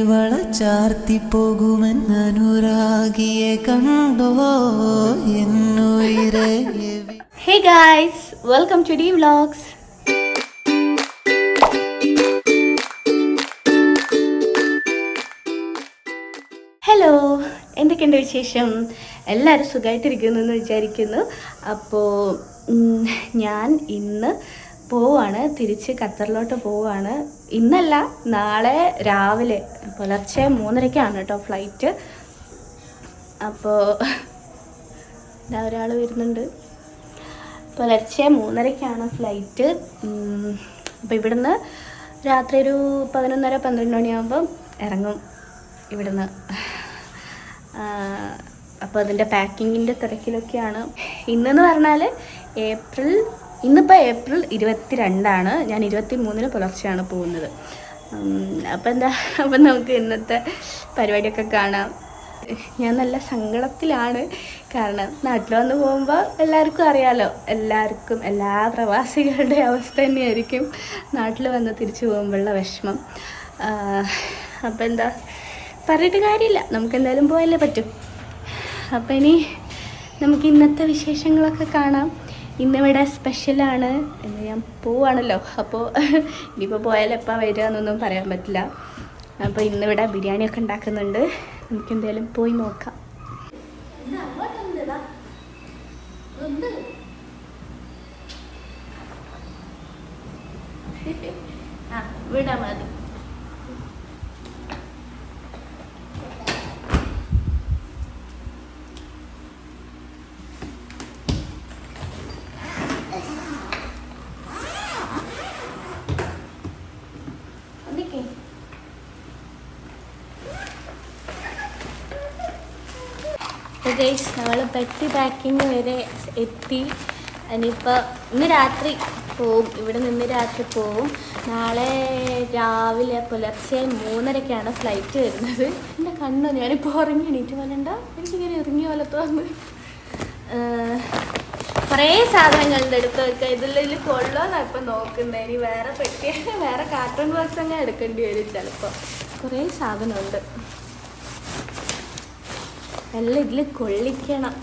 തരിവള ചാർത്തി പോകുമെന്നനുരാഗിയെ കണ്ടോ എന്നുയിരേ. Hey welcome to D vlogs hello എന്തൊക്കെയുണ്ട് വിശേഷം? എല്ലാവരും സുഖമായിട്ടിരിക്കുന്നു എന്ന് വിചാരിക്കുന്നു. അപ്പോൾ ഞാൻ ഇന്ന് പോവാണ്. തിരിച്ച് ഖത്തറിലോട്ട് പോവാണ്. ഇന്നല്ല നാളെ രാവിലെ പുലർച്ചെ മൂന്നരയ്ക്കാണ് കേട്ടോ ഫ്ലൈറ്റ്. അപ്പോൾ ഇതാ ഒരാൾ വരുന്നുണ്ട്. പുലർച്ചെ മൂന്നരയ്ക്കാണ് ഫ്ലൈറ്റ്. അപ്പോൾ ഇവിടുന്ന് രാത്രി ഒരു പതിനൊന്നര പന്ത്രണ്ട് മണിയാകുമ്പം ഇറങ്ങും ഇവിടുന്ന്. അപ്പോൾ അതിന്റെ പാക്കിങ്ങിന്റെ തിരക്കിലൊക്കെയാണ്. ഇന്നെന്ന് പറഞ്ഞാൽ ഏപ്രിൽ ഇന്നിപ്പോൾ ഏപ്രിൽ ഇരുപത്തി രണ്ടാണ് ഞാൻ ഇരുപത്തി മൂന്നിന് പുലർച്ചെയാണ് പോകുന്നത്. അപ്പം എന്താ അപ്പം നമുക്ക് ഇന്നത്തെ പരിപാടിയൊക്കെ കാണാം. ഞാൻ നല്ല സങ്കടത്തിലാണ്. കാരണം നാട്ടിൽ വന്ന് പോകുമ്പോൾ എല്ലാവർക്കും അറിയാലോ. എല്ലാവർക്കും എല്ലാ പ്രവാസികളുടെ അവസ്ഥ തന്നെയായിരിക്കും നാട്ടിൽ വന്ന് തിരിച്ചു പോകുമ്പോഴുള്ള വിഷമം. അപ്പം എന്താ പറഞ്ഞിട്ട് കാര്യമില്ല. നമുക്ക് എന്തായാലും പോയല്ലേ പറ്റും. അപ്പം ഇനി നമുക്ക് ഇന്നത്തെ വിശേഷങ്ങളൊക്കെ കാണാം. ഇന്നിവിടെ സ്പെഷ്യലാണ് എന്ന് ഞാൻ പോവാണല്ലോ. അപ്പോൾ ഇനിയിപ്പോൾ പോയാൽ എപ്പോൾ വരിക എന്നൊന്നും പറയാൻ പറ്റില്ല. അപ്പോൾ ഇന്നിവിടെ ബിരിയാണിയൊക്കെ ഉണ്ടാക്കുന്നുണ്ട്. നമുക്ക് എന്തായാലും പോയി നോക്കാം. ആ വിടാ മതി ഗൈസ് നമ്മൾ പെട്ടി പാക്കിങ് വരെ എത്തി. ഇനിയിപ്പോൾ ഇന്ന് രാത്രി പോവും. ഇവിടെ നിന്ന് രാത്രി പോവും. നാളെ രാവിലെ പുലർച്ചെ മൂന്നരക്കാണ് ഫ്ലൈറ്റ് വരുന്നത്. എന്റെ കണ്ണു ഞാനിപ്പോൾ ഉറങ്ങി എണീറ്റ് പോലണ്ട എനിക്കിങ്ങനെ ഇറങ്ങിയ പോലെ തോന്നുന്നു. കുറേ സാധനങ്ങളുടെ അടുത്ത് വെക്കുക ഇതിൽ കൊള്ളോന്നാണ് ഇപ്പം നോക്കുന്നത് ഇനി വേറെ പെട്ടി വേറെ കാർട്ടൂൺ ബോക്സ് അങ്ങനെ എടുക്കേണ്ടി വരും ചിലപ്പോൾ കുറേ സാധനമുണ്ട്. എല്ലാം ഇതിൽ കൊള്ളിക്കണം.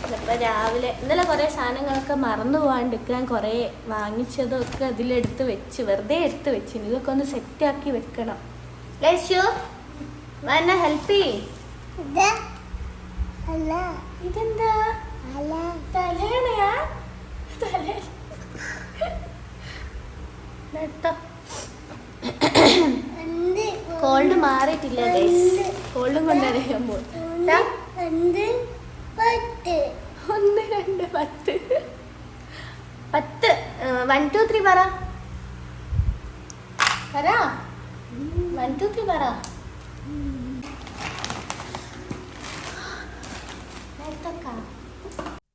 ചിലപ്പോൾ രാവിലെ ഇന്നലെ കുറേ സാധനങ്ങളൊക്കെ മറന്നു പോകാണ്ടിരിക്കാൻ കുറേ വാങ്ങിച്ചതൊക്കെ അതിലെടുത്ത് വെച്ച് വെറുതെ എടുത്ത് വെച്ച് ഇതൊക്കെ ഒന്ന് സെറ്റാക്കി വെക്കണം. ലേശു എന്നെ ഹെൽപ്പ് ചെയ്യ്. ഇതെന്താ? തലേണയാ തലേ. എടുത്തോ കോൾഡ് മാറിയിട്ടില്ല ഗൈസ് കോൾഡും കൊണ്ടറിയാൻ പോകും ഒന്ന് രണ്ട് പത്ത്. പത്ത്. വൺ ടു ത്രീ പറ. പറ. വൺ ടു ത്രീ പറ.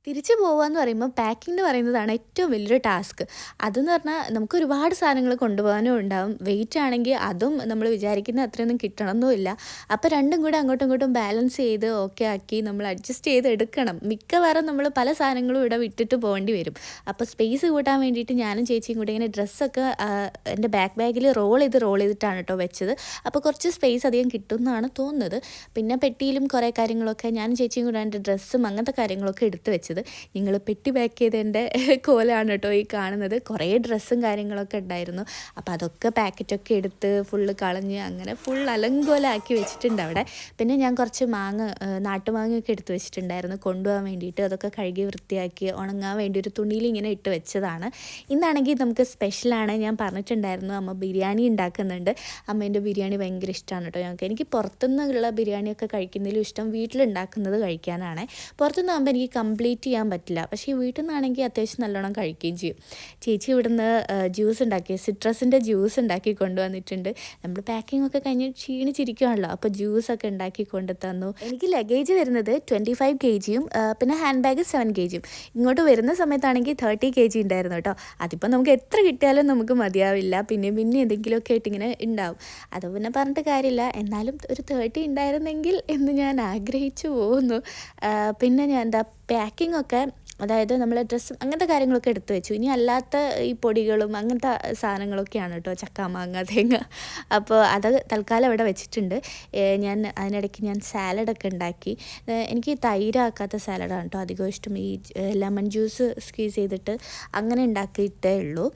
തിരിച്ചു പോകുക എന്ന് പറയുമ്പോൾ പാക്കിംഗ് എന്ന് പറയുന്നതാണ് ഏറ്റവും വലിയൊരു ടാസ്ക് അതെന്ന് പറഞ്ഞാൽ നമുക്ക് ഒരുപാട് സാധനങ്ങൾ കൊണ്ടുപോകാനും ഉണ്ടാവും. വെയിറ്റ് ആണെങ്കിൽ അതും നമ്മൾ വിചാരിക്കുന്ന അത്രയൊന്നും കിട്ടണമെന്നുമില്ല അപ്പോൾ രണ്ടും കൂടെ അങ്ങോട്ടും ഇങ്ങോട്ടും ബാലൻസ് ചെയ്ത് ഓക്കെ ആക്കി നമ്മൾ അഡ്ജസ്റ്റ് ചെയ്ത് എടുക്കണം. മിക്കവാറും നമ്മൾ പല സാധനങ്ങളും ഇവിടെ വിട്ടിട്ട് പോകേണ്ടി വരും. അപ്പോൾ സ്പേസ് കൂട്ടാൻ വേണ്ടിയിട്ട് ഞാനും ചേച്ചിയും കൂടെ ഇങ്ങനെ ഡ്രസ്സൊക്കെ എന്റെ ബാക്ക് ബാഗിൽ റോൾ ചെയ്ത് റോൾ ചെയ്തിട്ടാണ് കേട്ടോ വെച്ചത്. അപ്പോൾ കുറച്ച് സ്പേസ് അധികം കിട്ടും എന്നാണ് തോന്നുന്നത്. പിന്നെ പെട്ടിയിലും കുറേ കാര്യങ്ങളൊക്കെ ഞാനും ചേച്ചിയും കൂടെ എന്റെ ഡ്രസ്സും അങ്ങനത്തെ കാര്യങ്ങളൊക്കെ എടുത്ത് വെച്ചത്. നിങ്ങൾ പെട്ടി പാക്ക് ചെയ്തതിന്റെ കോലാണ് കേട്ടോ ഈ കാണുന്നത്. കുറേ ഡ്രസ്സും കാര്യങ്ങളൊക്കെ ഉണ്ടായിരുന്നു. അപ്പോൾ അതൊക്കെ പാക്കറ്റൊക്കെ എടുത്ത് ഫുള്ള് കളഞ്ഞ് അങ്ങനെ ഫുൾ അലങ്കോലാക്കി വെച്ചിട്ടുണ്ട് അവിടെ. പിന്നെ ഞാൻ കുറച്ച് മാങ്ങ നാട്ടുമാങ്ങയൊക്കെ എടുത്ത് വെച്ചിട്ടുണ്ടായിരുന്നു. കൊണ്ടുപോകാൻ വേണ്ടിയിട്ട് അതൊക്കെ കഴുകി വൃത്തിയാക്കി ഉണങ്ങാൻ വേണ്ടി ഒരു തുണിയിൽ ഇങ്ങനെ ഇട്ട് വെച്ചതാണ്. ഇന്നാണെങ്കിൽ നമുക്ക് സ്പെഷ്യലാണ് ഞാൻ പറഞ്ഞിട്ടുണ്ടായിരുന്നു അമ്മ ബിരിയാണി ഉണ്ടാക്കുന്നുണ്ട്. അമ്മേന്റെ ബിരിയാണി ഭയങ്കര ഇഷ്ടമാണ് കേട്ടോ ഞങ്ങൾക്ക്. എനിക്ക് പുറത്തുനിന്നുള്ള ബിരിയാണിയൊക്കെ കഴിക്കുന്നതിലും ഇഷ്ടം വീട്ടിലുണ്ടാക്കുന്നത് കഴിക്കാനാണ്. പുറത്തുനിന്ന് ആകുമ്പോൾ എനിക്ക് കംപ്ലീറ്റ് ഈറ്റ് ചെയ്യാൻ പറ്റില്ല. പക്ഷേ വീട്ടിൽ നിന്നാണെങ്കിൽ അത്യാവശ്യം നല്ലോണം കഴിക്കുകയും ചെയ്യും. ചേച്ചി ഇവിടുന്ന് ജ്യൂസ് ഉണ്ടാക്കി സിട്രസിന്റെ ജ്യൂസ് ഉണ്ടാക്കി കൊണ്ടുവന്നിട്ടുണ്ട്. നമ്മൾ പാക്കിംഗ് ഒക്കെ കഴിഞ്ഞ് ക്ഷീണിച്ചിരിക്കുകയാണല്ലോ അപ്പോൾ ജ്യൂസൊക്കെ ഉണ്ടാക്കി കൊണ്ട് തന്നു. എനിക്ക് ലഗേജ് വരുന്നത് ട്വന്റി ഫൈവ് കെ ജിയും പിന്നെ ഹാൻഡ് ബാഗ് സെവൻ കെ ജിയും ഇങ്ങോട്ട് വരുന്ന സമയത്താണെങ്കിൽ തേർട്ടി കെ ജി ഉണ്ടായിരുന്നു കേട്ടോ. അതിപ്പോൾ നമുക്ക് എത്ര കിട്ടിയാലും നമുക്ക് മതിയാവില്ല. പിന്നെ പിന്നെ എന്തെങ്കിലുമൊക്കെ ആയിട്ട് ഇങ്ങനെ ഉണ്ടാവും അത് പിന്നെ പറഞ്ഞിട്ട് കാര്യമില്ല. എന്നാലും ഒരു തേർട്ടി ഉണ്ടായിരുന്നെങ്കിൽ എന്ന് ഞാൻ ആഗ്രഹിച്ചു പോകുന്നു പിന്നെ ഞാൻ എന്താ പാക്കിംഗ് ഒക്കെ അതായത് നമ്മൾ ഡ്രസ്സ് അങ്ങനത്തെ കാര്യങ്ങളൊക്കെ എടുത്തു വെച്ചു. ഇനി അല്ലാത്ത ഈ പൊടികളും അങ്ങനത്തെ സാധനങ്ങളൊക്കെയാണ് കേട്ടോ ചക്ക മാങ്ങ തേങ്ങ. അപ്പോൾ അത് തൽക്കാലം അവിടെ വെച്ചിട്ടുണ്ട്. ഞാൻ അതിനിടയ്ക്ക് ഞാൻ സാലഡൊക്കെ ഉണ്ടാക്കി. എനിക്ക് തൈരാക്കാത്ത സാലഡാണ് കേട്ടോ അധികം ഇഷ്ടം. ഈ ലെമൺ ജ്യൂസ് സ്ക്വീസ് ചെയ്തിട്ട് അങ്ങനെ ഉണ്ടാക്കിയിട്ടേ ഉള്ളൂ.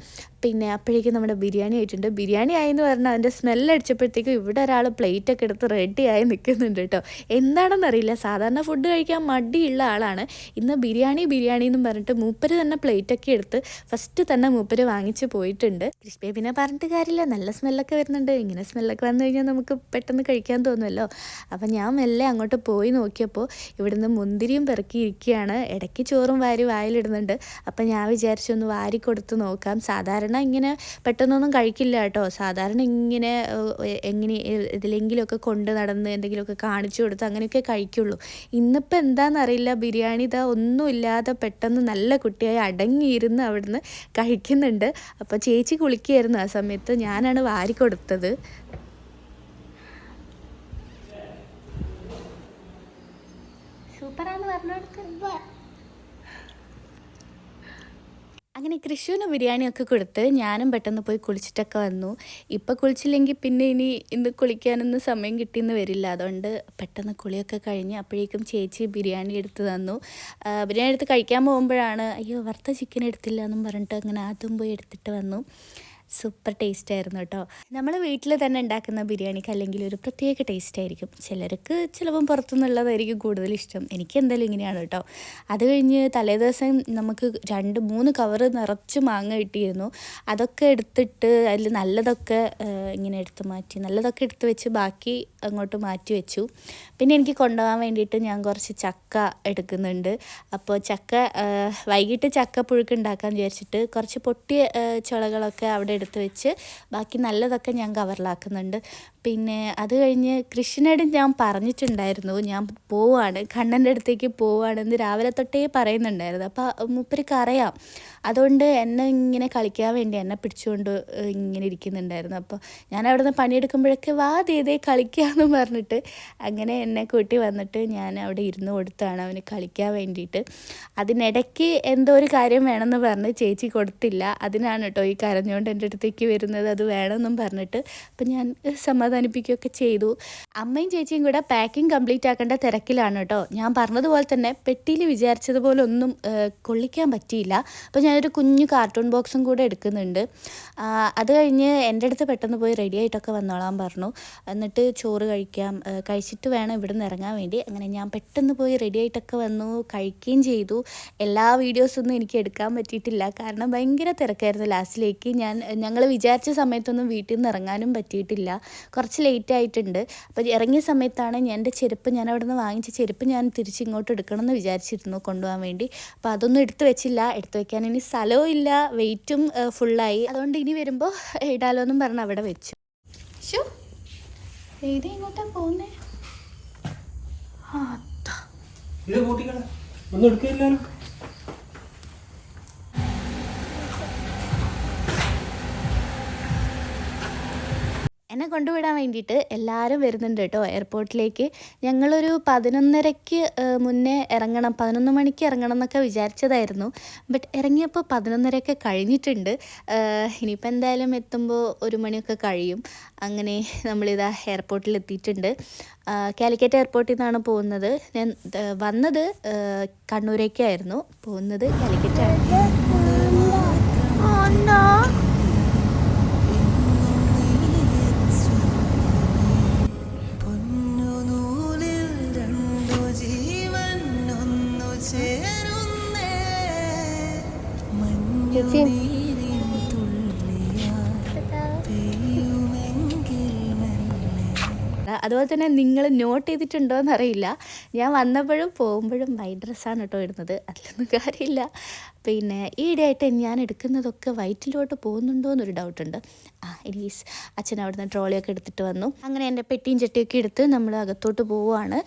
പിന്നെ അപ്പോഴേക്കും നമ്മുടെ ബിരിയാണി ആയിട്ടുണ്ട്. ബിരിയാണി ആയെന്ന് പറഞ്ഞാൽ അതിന്റെ സ്മെല്ലടിച്ചപ്പോഴത്തേക്കും ഇവിടെ ഒരാൾ പ്ലേറ്റൊക്കെ എടുത്ത് റെഡി ആയി നിൽക്കുന്നുണ്ട് കേട്ടോ. എന്താണെന്നറിയില്ല സാധാരണ ഫുഡ് കഴിക്കാൻ മടിയുള്ള ആളാണ്. ഇന്ന് ബിരിയാണി ബിരിയാണി എന്നും പറഞ്ഞിട്ട് മൂപ്പര് തന്നെ പ്ലേറ്റൊക്കെ എടുത്ത് ഫസ്റ്റ് തന്നെ മൂപ്പര് വാങ്ങിച്ച് പോയിട്ടുണ്ട്. ക്രിസ്പിയെ പിന്നെ പറഞ്ഞിട്ട് കാര്യമില്ല. നല്ല സ്മെല്ലൊക്കെ വരുന്നുണ്ട്. ഇങ്ങനെ സ്മെല്ലൊക്കെ വന്നു കഴിഞ്ഞാൽ നമുക്ക് പെട്ടെന്ന് കഴിക്കാൻ തോന്നുമല്ലോ അപ്പം ഞാൻ മെല്ലെ അങ്ങോട്ട് പോയി നോക്കിയപ്പോൾ ഇവിടുന്ന് മുന്തിരിയും പെറുക്കിയിരിക്കുകയാണ്. ഇടയ്ക്ക് ചോറും വാരി വായിലിടുന്നുണ്ട്. അപ്പം ഞാൻ വിചാരിച്ചൊന്ന് വാരി കൊടുത്ത് നോക്കാം. സാധാരണ ഇങ്ങനെ പെട്ടെന്നൊന്നും കഴിക്കില്ല കേട്ടോ. സാധാരണ ഇങ്ങനെ എങ്ങനെ ഇതിലെങ്കിലുമൊക്കെ കൊണ്ട് നടന്ന് എന്തെങ്കിലുമൊക്കെ കാണിച്ചു കൊടുത്ത് അങ്ങനെയൊക്കെ കഴിക്കുള്ളൂ. ഇന്നിപ്പോൾ എന്താണെന്നറിയില്ല ബിരിയാണി ഇതാ ഒന്നുമില്ലാതെ പെട്ടെന്ന് നല്ല കുട്ടിയായി അടങ്ങിയിരുന്ന് അവിടുന്ന് കഴിക്കുന്നുണ്ട്. അപ്പോൾ ചേച്ചി കുളിക്കുകയായിരുന്നു ആ സമയത്ത്. ഞാനാണ് വാരി കൊടുത്തത്. സൂപ്പറാന്ന് പറഞ്ഞെടുത്ത് അങ്ങനെ കൃഷുവിന് ബിരിയാണിയൊക്കെ കൊടുത്ത് ഞാനും പെട്ടെന്ന് പോയി കുളിച്ചിട്ടൊക്കെ വന്നു. ഇപ്പം കുളിച്ചില്ലെങ്കിൽ പിന്നെ ഇനി ഇന്ന് കുളിക്കാനൊന്നും സമയം കിട്ടിയെന്ന് വരില്ല. അതുകൊണ്ട് പെട്ടെന്ന് കുളിയൊക്കെ കഴിഞ്ഞ് അപ്പോഴേക്കും ചേച്ചി ബിരിയാണി എടുത്ത് തന്നു. ബിരിയാണി എടുത്ത് കഴിക്കാൻ പോകുമ്പോഴാണ് അയ്യോ വറുത്ത ചിക്കൻ എടുത്തില്ല എന്നും പറഞ്ഞിട്ട് അങ്ങനെ ആദ്യം പോയി എടുത്തിട്ട് വന്നു. സൂപ്പർ ടേസ്റ്റ് ആയിരുന്നു കേട്ടോ. നമ്മൾ വീട്ടിൽ തന്നെ ഉണ്ടാക്കുന്ന ബിരിയാണിക്ക് അല്ലെങ്കിൽ ഒരു പ്രത്യേക ടേസ്റ്റ് ആയിരിക്കും. ചിലർക്ക് ചിലപ്പം പുറത്തുനിന്നുള്ളതായിരിക്കും കൂടുതൽ ഇഷ്ടം. എനിക്ക് എന്തായാലും ഇങ്ങനെയാണ് കേട്ടോ. അത് കഴിഞ്ഞ് തലേദിവസം നമുക്ക് രണ്ട് മൂന്ന് കവറ് നിറച്ച് മാങ്ങ കിട്ടിയിരുന്നു. അതൊക്കെ എടുത്തിട്ട് അതിൽ നല്ലതൊക്കെ ഇങ്ങനെ എടുത്ത് മാറ്റി നല്ലതൊക്കെ എടുത്ത് വെച്ച് ബാക്കി അങ്ങോട്ട് മാറ്റി വെച്ചു. പിന്നെ എനിക്ക് കൊണ്ടുപോകാൻ വേണ്ടിയിട്ട് ഞാൻ കുറച്ച് ചക്ക എടുക്കുന്നുണ്ട്. അപ്പോൾ ചക്ക വൈകിട്ട് ചക്ക പുഴുക്ക് ഉണ്ടാക്കാമെന്ന് വിചാരിച്ചിട്ട് കുറച്ച് പൊട്ടിയ ചുളകളൊക്കെ അവിടെ എടുത്ത് വെച്ച് ബാക്കി നല്ലതൊക്കെ ഞാൻ കവറിലാക്കുന്നുണ്ട് പിന്നെ അത് കഴിഞ്ഞ് കൃഷ്ണനോട് ഞാൻ പറഞ്ഞിട്ടുണ്ടായിരുന്നു ഞാൻ പോവാണ് കണ്ണന്റെ അടുത്തേക്ക് പോവാണെന്ന് രാവിലെ തൊട്ടേ പറയുന്നുണ്ടായിരുന്നു. അപ്പോൾ മൂപ്പർക്ക് അറിയാം. അതുകൊണ്ട് എന്നെ ഇങ്ങനെ കളിക്കാൻ വേണ്ടി എന്നെ പിടിച്ചുകൊണ്ട് ഇങ്ങനെ ഇരിക്കുന്നുണ്ടായിരുന്നു. അപ്പോൾ ഞാൻ അവിടെ നിന്ന് പണിയെടുക്കുമ്പോഴൊക്കെ വാ ദീദേ കളിക്കാമെന്ന് പറഞ്ഞിട്ട് അങ്ങനെ എന്നെ കൂട്ടി വന്നിട്ട് ഞാൻ അവിടെ ഇരുന്ന് കൊടുത്താണ് അവന് കളിക്കാൻ വേണ്ടിയിട്ട്. അതിനിടയ്ക്ക് എന്തോ ഒരു കാര്യം വേണമെന്ന് പറഞ്ഞ് ചേച്ചി കൊടുത്തില്ല. അതിനാണ് കേട്ടോ ഈ കരഞ്ഞുകൊണ്ട് എന്റെ അടുത്തേക്ക് വരുന്നത്. അത് വേണമെന്നും പറഞ്ഞിട്ട് അപ്പം ഞാൻ ഏഹ്, സമാധാനിപ്പിക്കുകയൊക്കെ ചെയ്തു. അമ്മയും ചേച്ചിയും കൂടെ പാക്കിംഗ് കംപ്ലീറ്റ് ആക്കേണ്ട തിരക്കിലാണ് കേട്ടോ ഞാൻ പറഞ്ഞതുപോലെ തന്നെ പെട്ടിയിൽ വിചാരിച്ചതുപോലെ ഒന്നും കൊള്ളിക്കാൻ പറ്റിയില്ല. അപ്പോൾ ഞാനൊരു കുഞ്ഞു കാർട്ടൂൺ ബോക്സും കൂടെ എടുക്കുന്നുണ്ട്. അത് കഴിഞ്ഞ് എന്റെ അടുത്ത് പെട്ടെന്ന് പോയി റെഡി ആയിട്ടൊക്കെ വന്നോളാൻ പറഞ്ഞു. എന്നിട്ട് ചോറ് കഴിക്കാം. കഴിച്ചിട്ട് വേണം ഇവിടെ നിന്ന് ഇറങ്ങാൻ വേണ്ടി. അങ്ങനെ ഞാൻ പെട്ടെന്ന് പോയി റെഡി ആയിട്ടൊക്കെ വന്നു. കഴിക്കുകയും ചെയ്തു. എല്ലാ വീഡിയോസൊന്നും എനിക്ക് എടുക്കാൻ പറ്റിയിട്ടില്ല. കാരണം ഭയങ്കര തിരക്കായിരുന്നു ലാസ്റ്റിലേക്ക് ഞാൻ ഞങ്ങൾ വിചാരിച്ച സമയത്തൊന്നും വീട്ടിൽ നിന്ന് ഇറങ്ങാനും പറ്റിയിട്ടില്ല. കുറച്ച് ലേറ്റ് ആയിട്ടുണ്ട്. അപ്പോൾ ഇറങ്ങിയ സമയത്താണ് ഞാൻ എന്റെ ചെരുപ്പ് ഞാൻ അവിടെ നിന്ന് വാങ്ങിച്ച ചെരുപ്പ് ഞാൻ തിരിച്ച് ഇങ്ങോട്ട് എടുക്കണം എന്ന് വിചാരിച്ചിരുന്നു കൊണ്ടുപോകാൻ വേണ്ടി. അപ്പോൾ അതൊന്നും എടുത്തു വെച്ചില്ല. എടുത്തു വെക്കാൻ ഇനി സ്ഥലവും ഇല്ല. വെയിറ്റും ഫുള്ളായി അതുകൊണ്ട് ഇനി വരുമ്പോൾ ഇടാലോ എന്നും പറഞ്ഞ് അവിടെ വെച്ചു. ഷോ ഇങ്ങോട്ടാ പോകുന്നേ ഇത് കൂട്ടിക്കള ഒന്നും എടുക്കില്ലല്ലോ. എന്നെ കൊണ്ടുവിടാൻ വേണ്ടിയിട്ട് എല്ലാവരും വരുന്നുണ്ട് കേട്ടോ എയർപോർട്ടിലേക്ക്. ഞങ്ങളൊരു പതിനൊന്നരയ്ക്ക് മുന്നേ ഇറങ്ങണം പതിനൊന്ന് മണിക്ക് ഇറങ്ങണം എന്നൊക്കെ വിചാരിച്ചതായിരുന്നു. ബട്ട് ഇറങ്ങിയപ്പോൾ പതിനൊന്നരയൊക്കെ കഴിഞ്ഞിട്ടുണ്ട്. ഇനിയിപ്പോൾ എന്തായാലും എത്തുമ്പോൾ ഒരു മണിയൊക്കെ കഴിയും. അങ്ങനെ നമ്മളിതാ എയർപോർട്ടിൽ എത്തിയിട്ടുണ്ട്. കാലിക്കറ്റ് എയർപോർട്ടിൽ നിന്നാണ് പോകുന്നത്. ഞാൻ വന്നത് കണ്ണൂരേക്കായിരുന്നു. പോകുന്നത് കാലിക്കറ്റ് പൊന്നു മെല്ലെ അതുപോലെ തന്നെ നിങ്ങൾ നോട്ട് ചെയ്തിട്ടുണ്ടോ എന്നറിയില്ല ഞാൻ വന്നപ്പോഴും പോകുമ്പോഴും വൈറ്റ് ഡ്രസ്സാണ് കേട്ടോ ഇടുന്നത്. അതിലൊന്നും കാര്യമില്ല. പിന്നെ ഈ ഇടയായിട്ട് ഞാൻ എടുക്കുന്നതൊക്കെ വയറ്റിലോട്ട് പോകുന്നുണ്ടോ എന്നൊരു ഡൗട്ടുണ്ട്. ആ എനിസ് അച്ഛൻ അവിടുന്ന് ട്രോളിയൊക്കെ എടുത്തിട്ട് വന്നു. അങ്ങനെ എന്റെ പെട്ടിയും ചട്ടിയൊക്കെ എടുത്ത് നമ്മൾ അകത്തോട്ട് പോവുകയാണ്.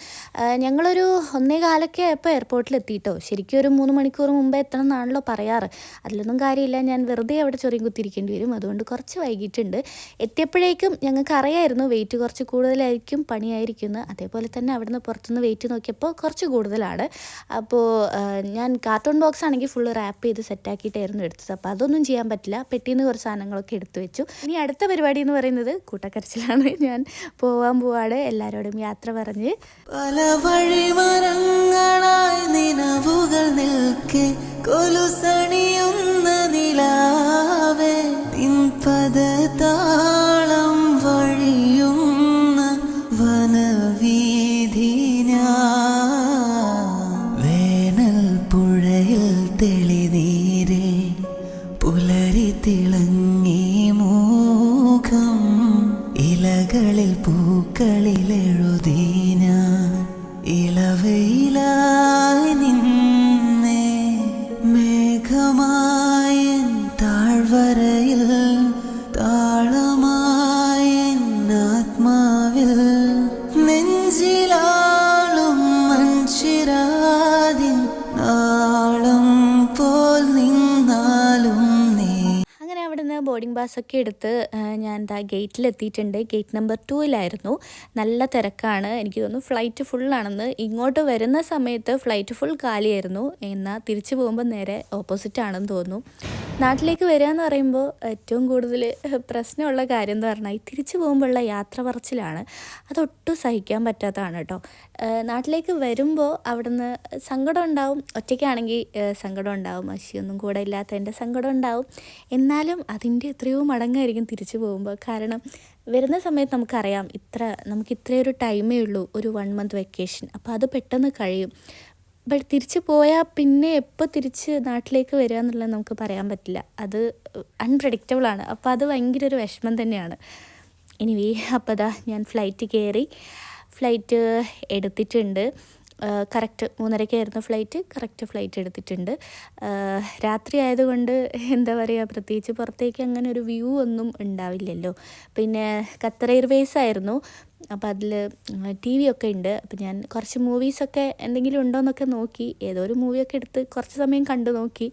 ഞങ്ങളൊരു ഒന്നേ കാലൊക്കെ ആയപ്പോൾ എയർപോർട്ടിൽ എത്തിയിട്ടോ ശരിക്കും ഒരു മൂന്ന് മണിക്കൂർ മുമ്പേ എത്തണം എന്നാണല്ലോ പറയാറ്. അതിലൊന്നും കാര്യമില്ല. ഞാൻ വെറുതെ അവിടെ ചൊറിയും കുത്തിരിക്കേണ്ടി വരും. അതുകൊണ്ട് കുറച്ച് വൈകിട്ടുണ്ട്. എത്തിയപ്പോഴേക്കും ഞങ്ങൾക്ക് അറിയായിരുന്നു വെയിറ്റ് കുറച്ച് കൂടുതലായിരിക്കും പണിയായിരിക്കും അതേപോലെ തന്നെ അവിടുന്ന് പുറത്തുനിന്ന് വെയിറ്റ് നോക്കിയപ്പോൾ കുറച്ച് കൂടുതലാണ്. അപ്പോൾ ഞാൻ കാർട്ടൂൺ ബോക്സ് ആണെങ്കിൽ ഫുള്ള് ചെയ്ത് സെറ്റാക്കിയിട്ടായിരുന്നു എടുത്തത്. അപ്പോൾ അതൊന്നും ചെയ്യാൻ പറ്റില്ല. പെട്ടിയിൽ നിന്ന് കുറച്ച് സാധനങ്ങളൊക്കെ എടുത്തു വെച്ചു. ഇനി അടുത്ത പരിപാടി എന്ന് പറയുന്നത് കൂട്ടക്കരച്ചിലാണ്. ഞാൻ പോവാൻ പോവാണ്. എല്ലാവരോടും യാത്ര പറഞ്ഞ്. പല വഴിമരങ്ങളായി നിലവുകൾ നിൽക്കെ കൊലുസണിയുന്ന നിലാവേ. തിൻപദ ബോർഡിംഗ് പാസ്സൊക്കെ എടുത്ത് ഞാൻ എന്താ ഗേറ്റിലെത്തിയിട്ടുണ്ട്. Gate number ടൂവിലായിരുന്നു. നല്ല തിരക്കാണ്. എനിക്ക് തോന്നുന്നു ഫ്ലൈറ്റ് ഫുള്ളാണെന്ന് ഇങ്ങോട്ട് വരുന്ന സമയത്ത് ഫ്ലൈറ്റ് ഫുൾ കാലിയായിരുന്നു. എന്നാൽ തിരിച്ചു പോകുമ്പോൾ നേരെ ഓപ്പോസിറ്റ് ആണെന്ന് തോന്നുന്നു. നാട്ടിലേക്ക് വരിക എന്ന് പറയുമ്പോൾ ഏറ്റവും കൂടുതൽ പ്രശ്നമുള്ള കാര്യം എന്ന് പറഞ്ഞാൽ ഈ തിരിച്ചു പോകുമ്പോഴുള്ള യാത്ര പറച്ചിലാണ്. അതൊട്ടും സഹിക്കാൻ പറ്റാത്തതാണ് കേട്ടോ. നാട്ടിലേക്ക് വരുമ്പോൾ അവിടുന്ന് സങ്കടം ഉണ്ടാവും. ഒറ്റയ്ക്കാണെങ്കിൽ സങ്കടം ഉണ്ടാവും. അശിയൊന്നും കൂടെ ഇല്ലാത്തതിന്റെ സങ്കടം ഉണ്ടാവും. എന്നാലും അതിന്റെ എത്രയോ മടങ്ങായിരിക്കും തിരിച്ചു പോകുമ്പോൾ കാരണം വരുന്ന സമയത്ത് നമുക്കറിയാം ഇത്ര നമുക്ക് ഇത്രയൊരു ടൈമേ ഉള്ളൂ ഒരു വൺ മന്ത് വെക്കേഷൻ അപ്പോൾ അത് പെട്ടെന്ന് കഴിയും. ബട്ട് തിരിച്ച് പോയാൽ പിന്നെ എപ്പോൾ തിരിച്ച് നാട്ടിലേക്ക് വരിക എന്നുള്ളത് നമുക്ക് പറയാൻ പറ്റില്ല. അത് അൺപ്രഡിക്റ്റബിളാണ് അപ്പോൾ അത് ഭയങ്കര ഒരു വിഷമം തന്നെയാണ്. എനിവേ അപ്പോൾ ദാ ഞാൻ ഫ്ലൈറ്റ് കയറി. ഫ്ലൈറ്റ് എടുത്തിട്ടുണ്ട്. കറക്റ്റ് മൂന്നരയ്ക്കായിരുന്നു ഫ്ലൈറ്റ് കറക്റ്റ് ഫ്ലൈറ്റ് എടുത്തിട്ടുണ്ട്. രാത്രി ആയതുകൊണ്ട് എന്താ പറയുക പ്രത്യേകിച്ച് പുറത്തേക്ക് അങ്ങനെ ഒരു വ്യൂ ഒന്നും ഉണ്ടാവില്ലല്ലോ. പിന്നെ ഖത്തർ എയർവേസ് ആയിരുന്നു. അപ്പം അതിൽ ടി വി ഒക്കെ ഉണ്ട്. അപ്പം ഞാൻ കുറച്ച് മൂവീസൊക്കെ എന്തെങ്കിലും ഉണ്ടോ എന്നൊക്കെ നോക്കി. ഏതോ ഒരു മൂവിയൊക്കെ എടുത്ത് കുറച്ച് സമയം കണ്ടു നോക്കി.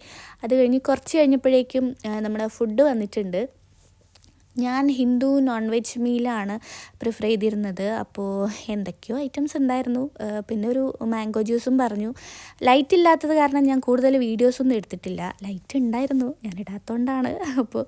അത് കഴിഞ്ഞ് കുറച്ച് കഴിഞ്ഞപ്പോഴേക്കും നമ്മുടെ ഫുഡ് വന്നിട്ടുണ്ട്. ഞാൻ ഹിന്ദു നോൺ വെജ് മീലാണ് പ്രിഫർ ചെയ്തിരുന്നത്. അപ്പോൾ എന്തൊക്കെയോ ഐറ്റംസ് ഉണ്ടായിരുന്നു. പിന്നെ ഒരു മാംഗോ ജ്യൂസും പറഞ്ഞു. ലൈറ്റ് ഇല്ലാത്തത് കാരണം ഞാൻ കൂടുതൽ വീഡിയോസൊന്നും എടുത്തിട്ടില്ല. ലൈറ്റ് ഉണ്ടായിരുന്നു. ഞാൻ ഇടാത്തതുകൊണ്ടാണ് അപ്പോൾ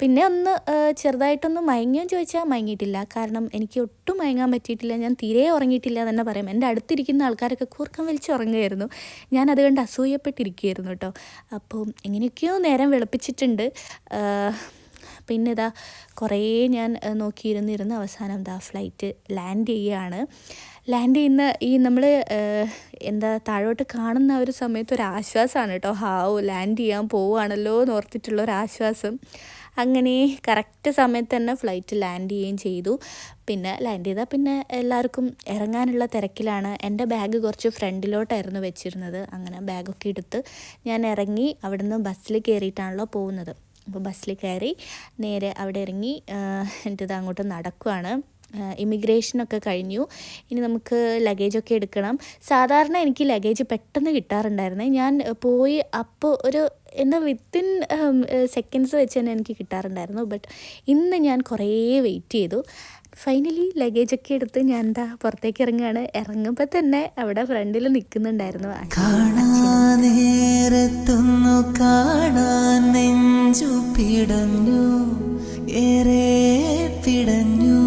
പിന്നെ ഒന്ന് ചെറുതായിട്ടൊന്ന് മയങ്ങിയോ ചോദിച്ചാൽ മയങ്ങിയിട്ടില്ല. കാരണം എനിക്ക് ഒട്ടും മയങ്ങാൻ പറ്റിയിട്ടില്ല. ഞാൻ തീരെ ഉറങ്ങിയിട്ടില്ല എന്ന് തന്നെ പറയാം. എന്റെ അടുത്തിരിക്കുന്ന ആൾക്കാരൊക്കെ കൂർക്കം വലിച്ച് ഉറങ്ങുമായിരുന്നു ഞാൻ അതുകൊണ്ട് അസൂയപ്പെട്ടിരിക്കുകയായിരുന്നു കേട്ടോ. അപ്പോൾ എങ്ങനെയൊക്കെയോ നേരം വെളുപ്പിച്ചിട്ടുണ്ട്. പിന്നെ ഇതാ കുറേ ഞാൻ നോക്കിയിരുന്നിരുന്ന അവസാനം ദാ ഫ്ലൈറ്റ് ലാൻഡ് ചെയ്യുകയാണ് ലാൻഡ് ചെയ്യുന്ന ഈ നമ്മൾ എന്താ താഴോട്ട് കാണുന്ന ഒരു സമയത്ത് ഒരു ആശ്വാസമാണ് കേട്ടോ. ഹാവ് ലാൻഡ് ചെയ്യാൻ പോവുകയാണല്ലോ എന്ന് ഓർത്തിട്ടുള്ള ഒരു ആശ്വാസം അങ്ങനെ കറക്റ്റ് സമയത്ത് തന്നെ ഫ്ലൈറ്റ് ലാൻഡ് ചെയ്യുകയും ചെയ്തു. പിന്നെ ലാൻഡ് ചെയ്താൽ പിന്നെ എല്ലാവർക്കും ഇറങ്ങാനുള്ള തിരക്കിലാണ്. എന്റെ ബാഗ് കുറച്ച് ഫ്രണ്ടിലോട്ടായിരുന്നു വെച്ചിരുന്നത്. അങ്ങനെ ബാഗൊക്കെ എടുത്ത് ഞാൻ ഇറങ്ങി അവിടുന്ന് ബസ്സിൽ കയറിയിട്ടാണല്ലോ പോകുന്നത്. അപ്പോൾ ബസ്സിൽ കയറി നേരെ അവിടെ ഇറങ്ങി എന്നിട്ട് അങ്ങോട്ട് നടക്കുവാണ്. ഇമിഗ്രേഷനൊക്കെ കഴിഞ്ഞു. ഇനി നമുക്ക് ലഗേജൊക്കെ എടുക്കണം. സാധാരണ എനിക്ക് ലഗേജ് പെട്ടെന്ന് കിട്ടാറുണ്ടായിരുന്നേ. ഞാൻ പോയി അപ്പോൾ ഒരു എന്നാൽ വിത്തിൻ സെക്കൻഡ്സ് വെച്ച് തന്നെ എനിക്ക് കിട്ടാറുണ്ടായിരുന്നു. ബട്ട് ഇന്ന് ഞാൻ കുറേ വെയിറ്റ് ചെയ്തു. ഫൈനലി ലഗേജൊക്കെ എടുത്ത് ഞാൻ എന്താ പുറത്തേക്ക് ഇറങ്ങുകയാണ് ഇറങ്ങുമ്പോൾ തന്നെ അവിടെ ഫ്രണ്ടിൽ നിൽക്കുന്നുണ്ടായിരുന്നു. കാണാനേരത്തൊന്നു കാണാൻ നെഞ്ചു പിടഞ്ഞു ഏറെ പിടഞ്ഞു.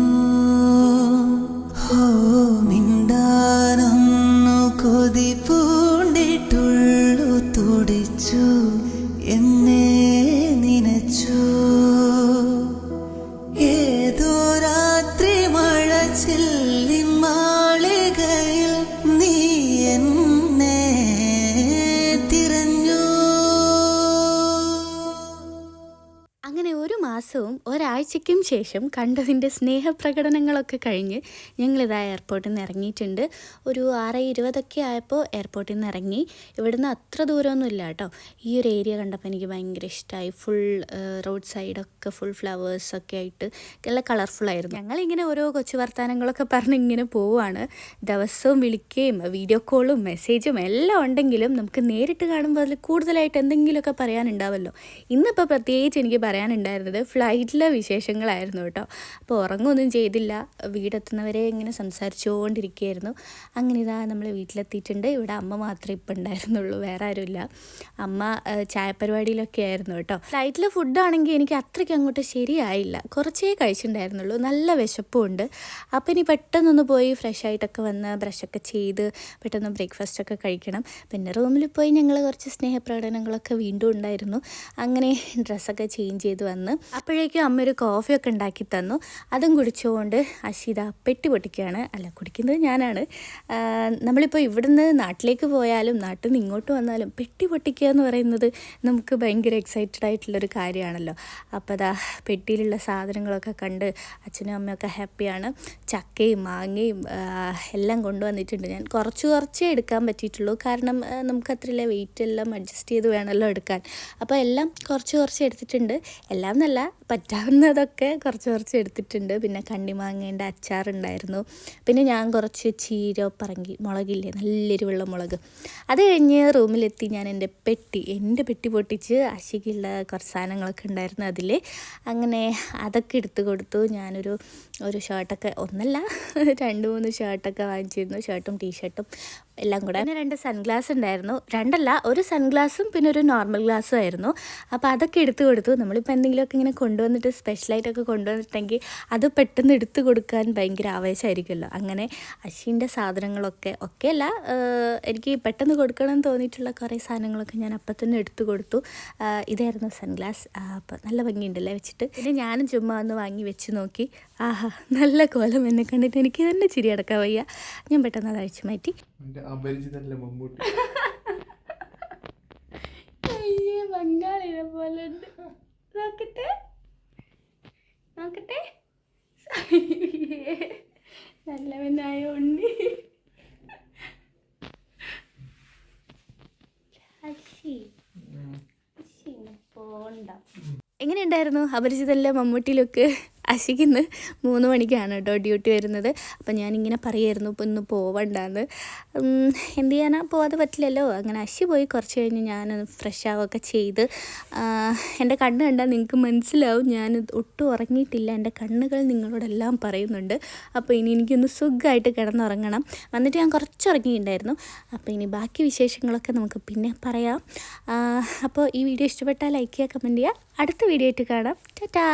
മിണ്ടാനൊന്നു കൊതി പൂണ്ടിട്ടുള്ളു തുടിച്ചു. ഒരാഴ്ചയ്ക്കും ശേഷം കണ്ടതിന്റെ സ്നേഹപ്രകടനങ്ങളൊക്കെ കഴിഞ്ഞ് ഞങ്ങളിതാ എയർപോർട്ടിൽ നിന്ന് ഇറങ്ങിയിട്ടുണ്ട്. ഒരു ആറ് ഇരുപതൊക്കെ ആയപ്പോൾ എയർപോർട്ടിൽ നിന്ന് ഇറങ്ങി. ഇവിടുന്ന് അത്ര ദൂരമൊന്നും ഇല്ല കേട്ടോ. ഈ ഒരു ഏരിയ കണ്ടപ്പോൾ എനിക്ക് ഭയങ്കര ഇഷ്ടമായി. ഫുൾ റോഡ് സൈഡൊക്കെ ഫുൾ ഫ്ലവേഴ്സൊക്കെ ആയിട്ട് നല്ല കളർഫുള്ളായിരുന്നു ഞങ്ങളിങ്ങനെ ഓരോ കൊച്ചു വർത്തമാനങ്ങളൊക്കെ പറഞ്ഞ് ഇങ്ങനെ പോവുകയാണ് ദിവസവും വിളിക്കുകയും വീഡിയോ കോളും മെസ്സേജും എല്ലാം ഉണ്ടെങ്കിലും നമുക്ക് നേരിട്ട് കാണുമ്പോൾ അതിൽ കൂടുതലായിട്ട് എന്തെങ്കിലുമൊക്കെ പറയാനുണ്ടാവല്ലോ. ഇന്നിപ്പോൾ പ്രത്യേകിച്ച് എനിക്ക് പറയാനുണ്ടായിരുന്നത് ഫ്ലൈറ്റിലെ വിശേഷങ്ങളായിരുന്നു കേട്ടോ. അപ്പോൾ ഉറങ്ങുമൊന്നും ചെയ്തില്ല. വീടെത്തുന്നവരെ ഇങ്ങനെ സംസാരിച്ചുകൊണ്ടിരിക്കുകയായിരുന്നു. അങ്ങനെ ഇതാ നമ്മൾ വീട്ടിലെത്തിയിട്ടുണ്ട്. ഇവിടെ അമ്മ മാത്രമേ ഇപ്പം ഉണ്ടായിരുന്നുള്ളൂ. വേറെ ആരുമില്ല. അമ്മ ചായ ചായപരിപാടിയിലൊക്കെ ആയിരുന്നു കേട്ടോ. ഫ്ലൈറ്റിലെ ഫുഡാണെങ്കിൽ എനിക്ക് അത്രയ്ക്ക് അങ്ങോട്ട് ശരിയായില്ല. കുറച്ചേ കഴിച്ചിട്ടുണ്ടായിരുന്നുള്ളൂ. നല്ല വിശപ്പും ഉണ്ട് അപ്പോൾ ഇനി പെട്ടെന്നൊന്ന് പോയി ഫ്രഷ് ആയിട്ടൊക്കെ വന്ന് ബ്രഷൊക്കെ ചെയ്ത് പെട്ടെന്ന് ബ്രേക്ക്ഫാസ്റ്റ് ഒക്കെ കഴിക്കണം. പിന്നെ റൂമിൽ പോയി ഞങ്ങൾ കുറച്ച് സ്നേഹപ്രകടനങ്ങളൊക്കെ വീണ്ടും ഉണ്ടായിരുന്നു. അങ്ങനെ ഡ്രസ്സൊക്കെ ചേഞ്ച് ചെയ്ത് വന്ന്. അപ്പോഴേക്കും അമ്മ ഒരു കോഫിയൊക്കെ ഉണ്ടാക്കി തന്നു. അതും കുടിച്ചുകൊണ്ട് അശീത പെട്ടി പൊട്ടിക്കുകയാണ്. അല്ല കുടിക്കുന്നത് ഞാനാണ്. നമ്മളിപ്പോൾ ഇവിടുന്ന് നാട്ടിലേക്ക് പോയാലും നാട്ടിൽ നിന്ന് ഇങ്ങോട്ട് വന്നാലും പെട്ടി പൊട്ടിക്കുക എന്ന് പറയുന്നത് നമുക്ക് ഭയങ്കര എക്സൈറ്റഡ് ആയിട്ടുള്ളൊരു കാര്യമാണല്ലോ. അപ്പോൾ അതാ പെട്ടിയിലുള്ള സാധനങ്ങളൊക്കെ കണ്ട് അച്ഛനും അമ്മയൊക്കെ ഹാപ്പിയാണ് ചക്കയും മാങ്ങയും എല്ലാം കൊണ്ടുവന്നിട്ടുണ്ട്. ഞാൻ കുറച്ച് കുറച്ചേ എടുക്കാൻ പറ്റിയിട്ടുള്ളൂ. കാരണം നമുക്ക് അത്രയില്ല വെയിറ്റ് എല്ലാം അഡ്ജസ്റ്റ് ചെയ്ത് വേണമല്ലോ എടുക്കാൻ. അപ്പോൾ എല്ലാം കുറച്ച് കുറച്ച് എടുത്തിട്ടുണ്ട്. എല്ലാം എന്നല്ല പറ്റാവുന്നതൊക്കെ കുറച്ച് കുറച്ച് എടുത്തിട്ടുണ്ട്. പിന്നെ കണ്ണിമാങ്ങേന്റെ അച്ചാറുണ്ടായിരുന്നു. പിന്നെ ഞാൻ കുറച്ച് ചീര പറങ്കി മുളകില്ലേ? നല്ലൊരു വെള്ളമുളക് മുളക്. അത് കഴിഞ്ഞ് റൂമിലെത്തി ഞാൻ എന്റെ പെട്ടി എന്റെ പെട്ടി പൊട്ടിച്ച് അശിക്കുള്ള കുറച്ച് സാധനങ്ങളൊക്കെ ഉണ്ടായിരുന്നു അതിൽ അങ്ങനെ അതൊക്കെ എടുത്തു കൊടുത്തു. ഞാനൊരു ഒരു ഷർട്ടൊക്കെ ഒന്നല്ല രണ്ട് മൂന്ന് ഷർട്ടൊക്കെ വാങ്ങിച്ചിരുന്നു. ഷർട്ടും ടീഷർട്ടും എല്ലാം കൂടെ. പിന്നെ രണ്ട് സൺഗ്ലാസ് ഉണ്ടായിരുന്നു. രണ്ടല്ല ഒരു സൺഗ്ലാസും പിന്നെ ഒരു നോർമൽ ഗ്ലാസ്സും ആയിരുന്നു. അപ്പോൾ അതൊക്കെ എടുത്തു കൊടുത്തു. നമ്മളിപ്പോൾ എന്തെങ്കിലുമൊക്കെ ഇങ്ങനെ കൊണ്ടുവന്നിട്ട് സ്പെഷ്യലായിട്ടൊക്കെ കൊണ്ടുവന്നിട്ടുണ്ടെങ്കിൽ അത് പെട്ടെന്ന് എടുത്തു കൊടുക്കാൻ ഭയങ്കര ആവേശമായിരിക്കുമല്ലോ. അങ്ങനെ അശ്വിന്റെ സാധനങ്ങളൊക്കെ ഒക്കെ അല്ല എനിക്ക് പെട്ടെന്ന് കൊടുക്കണം എന്ന് തോന്നിയിട്ടുള്ള കുറേ സാധനങ്ങളൊക്കെ ഞാൻ അപ്പം തന്നെ എടുത്തു കൊടുത്തു. ഇതായിരുന്നു സൺഗ്ലാസ്. അപ്പം നല്ല ഭംഗിയുണ്ടല്ലേ വെച്ചിട്ട്? പിന്നെ ഞാനും ചുമ്മാ ഒന്ന് വാങ്ങി വെച്ച് നോക്കി. ആഹാ നല്ല കോലം എന്നെ കണ്ടിട്ട് എനിക്ക് തന്നെ ചിരി അടക്കാൻ വയ്യ. ഞാൻ പെട്ടെന്ന് അത് അഴിച്ചു മാറ്റി. അയ്യേ ബംഗാളിനെ പോലെ ഉണ്ട്. നോക്കട്ടെ. നോക്കട്ടെ. നല്ലവനായ ഉണ്ണി എങ്ങനെയുണ്ടായിരുന്നു അപരിചിതല്ല മമ്മൂട്ടി ലുക്ക് അശിക്കിന്ന് മൂന്ന് മണിക്കാണ് കേട്ടോ ഡ്യൂട്ടി വരുന്നത്. അപ്പം ഞാനിങ്ങനെ പറയായിരുന്നു ഇപ്പം ഇന്ന് പോവണ്ടെന്ന്. എന്ത് ചെയ്യാനാ? പോവാതെ പറ്റില്ലല്ലോ. അങ്ങനെ അശി പോയി. കുറച്ച് കഴിഞ്ഞ് ഞാൻ ഫ്രഷ് ആവുകയൊക്കെ ചെയ്ത്. എന്റെ കണ്ണ് കണ്ടാൽ നിങ്ങൾക്ക് മനസ്സിലാവും. ഞാൻ ഒട്ടും ഉറങ്ങിയിട്ടില്ല. എന്റെ കണ്ണുകൾ നിങ്ങളോടെല്ലാം പറയുന്നുണ്ട്. അപ്പോൾ ഇനി എനിക്കൊന്ന് സുഖമായിട്ട് കിടന്നുറങ്ങണം. വന്നിട്ട് ഞാൻ കുറച്ച് ഉറങ്ങിയിട്ടുണ്ടായിരുന്നു. അപ്പോൾ ഇനി ബാക്കി വിശേഷങ്ങളൊക്കെ നമുക്ക് പിന്നെ പറയാം. അപ്പോൾ ഈ വീഡിയോ ഇഷ്ടപ്പെട്ടാൽ ലൈക്ക് ചെയ്യുക കമന്റ് ചെയ്യുക. അടുത്ത വീഡിയോ ആയിട്ട് കാണാം. ടാറ്റാ!